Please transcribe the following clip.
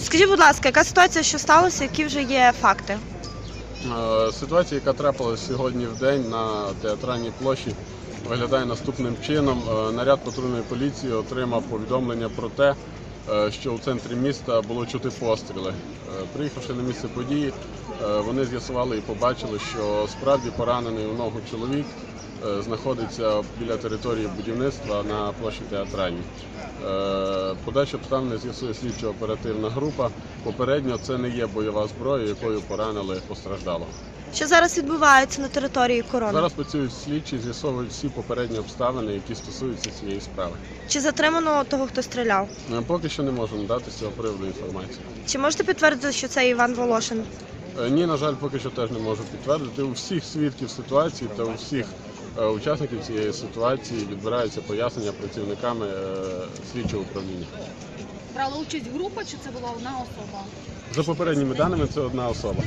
Скажіть, будь ласка, яка ситуація, що сталося, які вже є факти? Е, Ситуація, яка трапилася сьогодні в день на театральній площі, виглядає наступним чином. Е, Наряд патрульної поліції отримав повідомлення про те, е, що у центрі міста було чути постріли. Приїхавши на місце події, вони з'ясували і побачили, що справді поранений у ногу чоловік знаходиться біля території будівництва на площі театральній. Е, Подальші обставини з'ясує слідчо-оперативна група. Попередньо це не є бойова зброя, якою поранили постраждалого. Що зараз відбувається на території корони? Зараз працюють слідчі, з'ясовують всі попередні обставини, які стосуються цієї справи. Чи затримано того, хто стріляв? Е, Поки що не можемо дати з цього приводу інформацію. Чи можете підтвердити, що це Іван Волошин? Е, Ні, на жаль, поки що теж не можу підтвердити. У всіх свідків ситуації та у всіх е, учасників цієї ситуації відбираються пояснення працівниками е, слідчого управління. Брала участь група чи це була одна особа? За попередніми даними, це одна особа.